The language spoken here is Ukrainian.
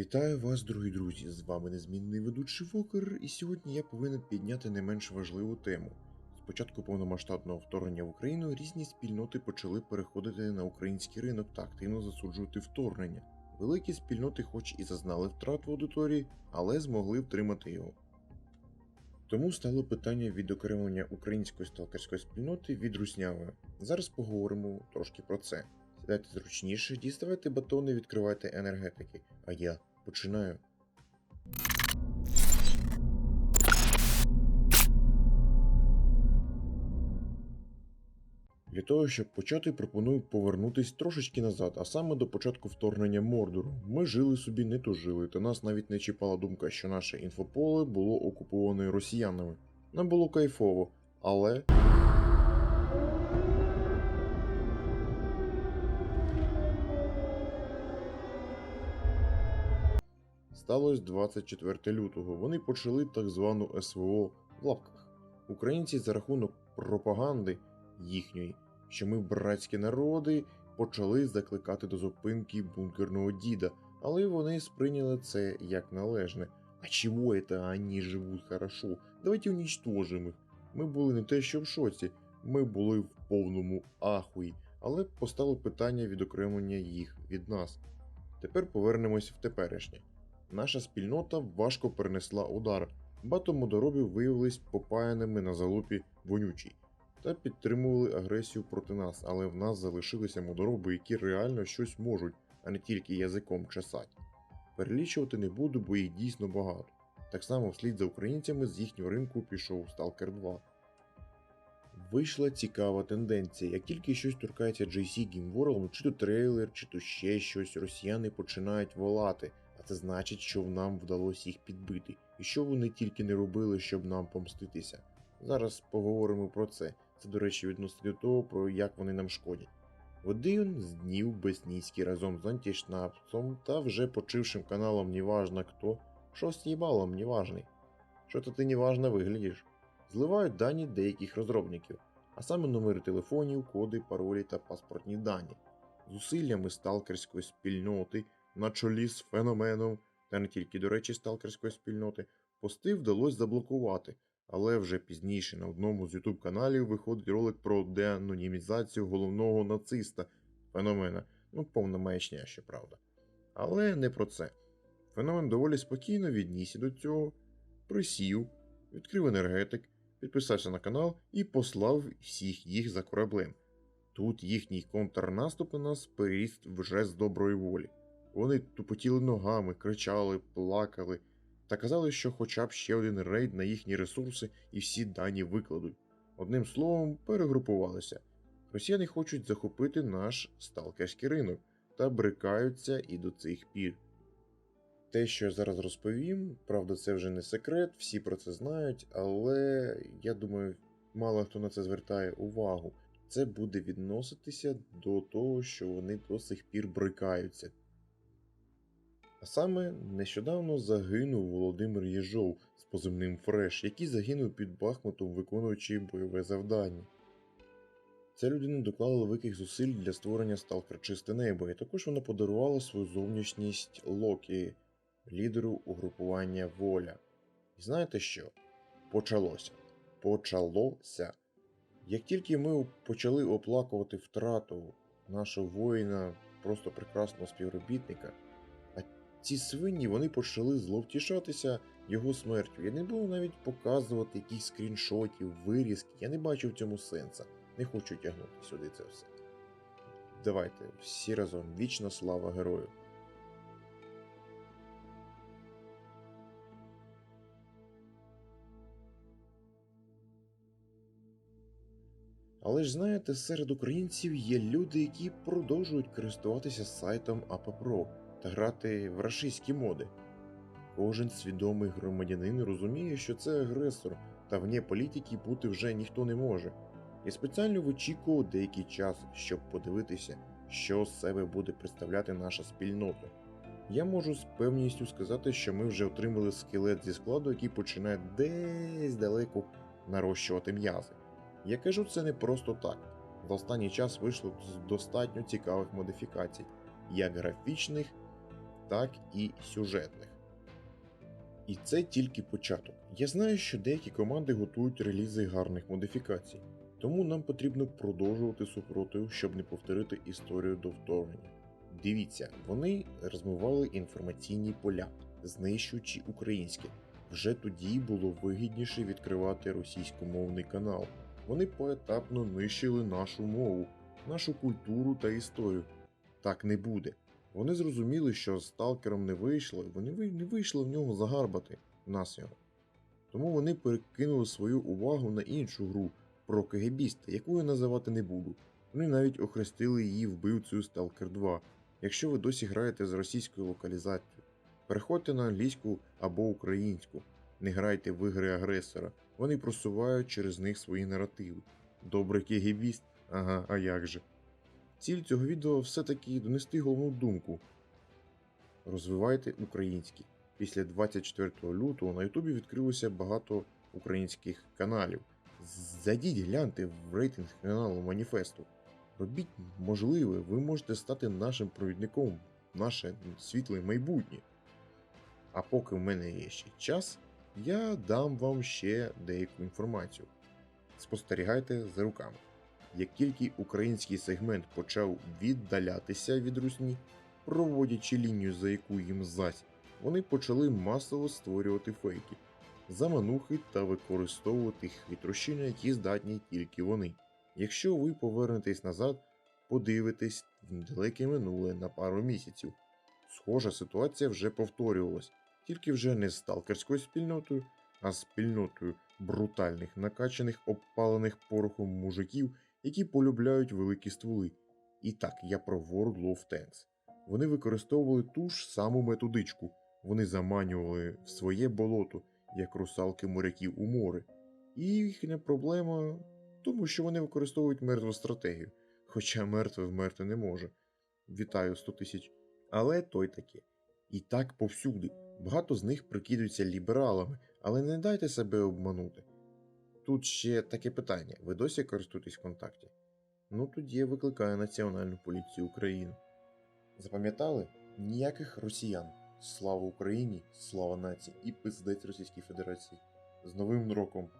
Вітаю вас, дорогі друзі! З вами незмінний ведучий Вокер, і сьогодні я повинен підняти не менш важливу тему. З початку повномасштабного вторгнення в Україну різні спільноти почали переходити на український ринок та активно засуджувати вторгнення. Великі спільноти, хоч і зазнали втрат в аудиторії, але змогли втримати його. Тому стало питання відокремлення української сталкерської спільноти від руснявої. Зараз поговоримо трошки про це. Сідайте зручніше, діставайте батони, відкривайте енергетики, а я починаю. Для того, щоб почати, пропоную повернутись трошечки назад, а саме до початку вторгнення Мордору. Ми жили собі, не тужили, та нас навіть не чіпала думка, що наше інфополе було окуповане росіянами. Нам було кайфово, але. Сталося 24 лютого. Вони почали так звану СВО в лапках. Українці за рахунок пропаганди їхньої, що ми братські народи, почали закликати до зупинки бункерного діда, але вони сприйняли це як належне. А чого это они живуть хорошо? Давайте уничтожим їх. Ми були не те, що в шоці, ми були в повному ахуї, але постало питання відокремлення їх від нас. Тепер повернемось в теперішнє. Наша спільнота важко перенесла удар. Багато модоробів виявились попаяними на залупі вонючій та підтримували агресію проти нас, але в нас залишилися модороби, які реально щось можуть, а не тільки язиком чесать. Перелічувати не буду, бо їх дійсно багато. Так само вслід за українцями з їхнього ринку пішов Stalker 2. Вийшла цікава тенденція. Як тільки щось торкається JC Game World, чи то трейлер, чи то ще щось, росіяни починають волати, а це значить, що нам вдалося їх підбити, і що вони тільки не робили, щоб нам помститися. Зараз поговоримо про це. Це, до речі, відносно до того, про як вони нам шкодять. Один з днів Бесніцький разом з антішнапцом та вже почившим каналом Неважно хто, що з їбалом неважний. Що то ти неважно виглядиш. Зливають дані деяких розробників, а саме номери телефонів, коди, паролі та паспортні дані. Зусиллями сталкерської спільноти на чолі з феноменом, та не тільки, до речі, сталкерської спільноти, пости вдалося заблокувати, але вже пізніше на одному з YouTube каналів виходить ролик про деанонімізацію головного нациста феномена. Ну, повна маячня, щоправда. Але не про це. Феномен доволі спокійно віднісся до цього, присів, відкрив енергетик, підписався на канал і послав всіх їх за кораблем. Тут їхній контрнаступ на нас переріс вже з доброї волі. Вони тупотіли ногами, кричали, плакали та казали, що хоча б ще один рейд на їхні ресурси і всі дані викладуть. Одним словом, перегрупувалися. Росіяни хочуть захопити наш сталкерський ринок та брикаються і до цих пір. Те, що я зараз розповім, правда, це вже не секрет, всі про це знають, але я думаю, мало хто на це звертає увагу. Це буде відноситися до того, що вони до сих пір брикаються. А саме нещодавно загинув Володимир Єжов з позивним Фреш, який загинув під Бахмутом, виконуючи бойове завдання. Ця людина доклала великих зусиль для створення сталкер чисте небо, і також вона подарувала свою зовнішність Локі, лідеру угрупування Воля. І знаєте що? Почалося. Почалося. Як тільки ми почали оплакувати втрату нашого воїна, просто прекрасного співробітника, ці свині вони почали зловтішатися його смертю. Я не буду навіть показувати якісь скріншотів, вирізки, я не бачу в цьому сенса. Не хочу тягнути сюди це все. Давайте всі разом вічна слава герою. Але ж знаєте, серед українців є люди, які продовжують користуватися сайтом AppPro та грати в рашистські моди. Кожен свідомий громадянин розуміє, що це агресор, та вне політики бути вже ніхто не може. Я спеціально вичікував деякий час, щоб подивитися, що з себе буде представляти наша спільнота. Я можу з певністю сказати, що ми вже отримали скелет зі складу, який починає десь далеко нарощувати м'язи. Я кажу це не просто так. За останній час вийшло достатньо цікавих модифікацій, як графічних, так і сюжетних. І це тільки початок. Я знаю, що деякі команди готують релізи гарних модифікацій, тому нам потрібно продовжувати супротив, щоб не повторити історію до вторгнення. Дивіться, вони розмивали інформаційні поля, знищуючи українське. Вже тоді було вигідніше відкривати російськомовний канал. Вони поетапно нищили нашу мову, нашу культуру та історію. Так не буде. Вони зрозуміли, що з сталкером не вийшло, вони не вийшло в нього загарбати нас його. Тому вони перекинули свою увагу на іншу гру про КГБіста, яку я називати не буду. Вони навіть охрестили її вбивцею Stalker 2. Якщо ви досі граєте з російською локалізацією, переходьте на англійську або українську. Не грайте в ігри агресора, вони просувають через них свої наративи. Добрий кегібіст? Ага, а як же. Ціль цього відео все-таки донести головну думку. Розвивайте український. Після 24 лютого на Ютубі відкрилося багато українських каналів. Зайдіть, гляньте в рейтинг каналу Маніфесту. Робіть можливе, ви можете стати нашим провідником, наше світле майбутнє. А поки в мене є ще час, я дам вам ще деяку інформацію. Спостерігайте за руками. Як тільки український сегмент почав віддалятися від русні, проводячи лінію, за яку їм зась, вони почали масово створювати фейки, заманухи та використовувати хитрощі, на які здатні тільки вони. Якщо ви повернетесь назад, подивитесь в далеке минуле на пару місяців. Схожа ситуація вже повторювалась, тільки вже не з сталкерською спільнотою, а спільнотою брутальних, накачаних, обпалених порохом мужиків, які полюбляють великі стволи. І так, я про World of Tanks. Вони використовували ту ж саму методичку. Вони заманювали в своє болото, як русалки моряків у море. І їхня проблема в тому, що вони використовують мертву стратегію. Хоча мертве вмерти не може. Вітаю 100 тисяч. Але той таке. І так повсюди. Багато з них прикидаються лібералами, але не дайте себе обманути. Тут ще таке питання: ви досі користуєтесь ВКонтакті? Ну тоді я викликаю Національну поліцію України. Запам'ятали? Ніяких росіян. Слава Україні, слава нації і пиздець Російській Федерації. З Новим роком!